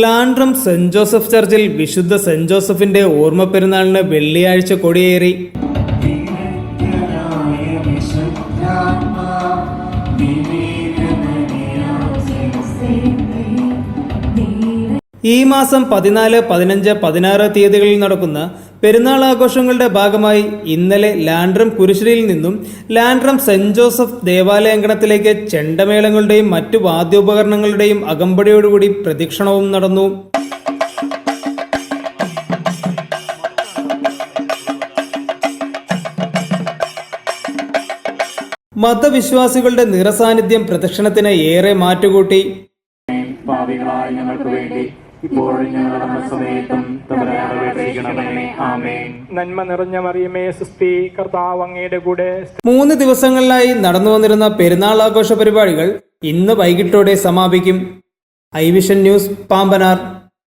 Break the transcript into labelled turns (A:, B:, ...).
A: ലാൻഡ്രം saint Joseph ചർച്ചിൽ വിശുദ്ധ saint ജോസഫിന്റെ ഓർമ്മ പെരുന്നാളിന് വെള്ളിയാഴ്ച കൊടിയേറി. ഈ മാസം പതിനാല് പതിനഞ്ച് പതിനാറ് തീയതികളിൽ നടക്കുന്ന പെരുന്നാൾ ആഘോഷങ്ങളുടെ ഭാഗമായി ഇന്നലെ ലാൻഡ്രം കുരിശിലിൽ നിന്നും ലാൻഡ്രം സെന്റ് ജോസഫ് ദേവാലയങ്കണത്തിലേക്ക് ചെണ്ടമേളങ്ങളുടെയും മറ്റു വാദ്യോപകരണങ്ങളുടെയും അകമ്പടിയോടുകൂടി പ്രദക്ഷിണവും നടന്നു. മതവിശ്വാസികളുടെ നിറസാന്നിധ്യം പ്രദക്ഷിണത്തിന് ഏറെ മാറ്റുകൂട്ടി.
B: ഞങ്ങൾക്ക് വേണ്ടി ഇപ്പോഴും ഞങ്ങളുടെ മരണസമയത്തും തമ്പുരാനോട് അപേക്ഷിക്കണമേ ആമേൻ.
C: നന്മ നിറഞ്ഞ മറിയമേ സുസ്തി കർത്താവ് അങ്ങയുടെ കൂടെ.
A: മൂന്ന് ദിവസങ്ങളിലായി നടന്നു വന്നിരുന്ന പെരുന്നാൾ ആഘോഷ പരിപാടികൾ ഇന്ന് വൈകിട്ടോടെ സമാപിക്കും. ഐവിഷൻ ന്യൂസ് പാമ്പനാർ.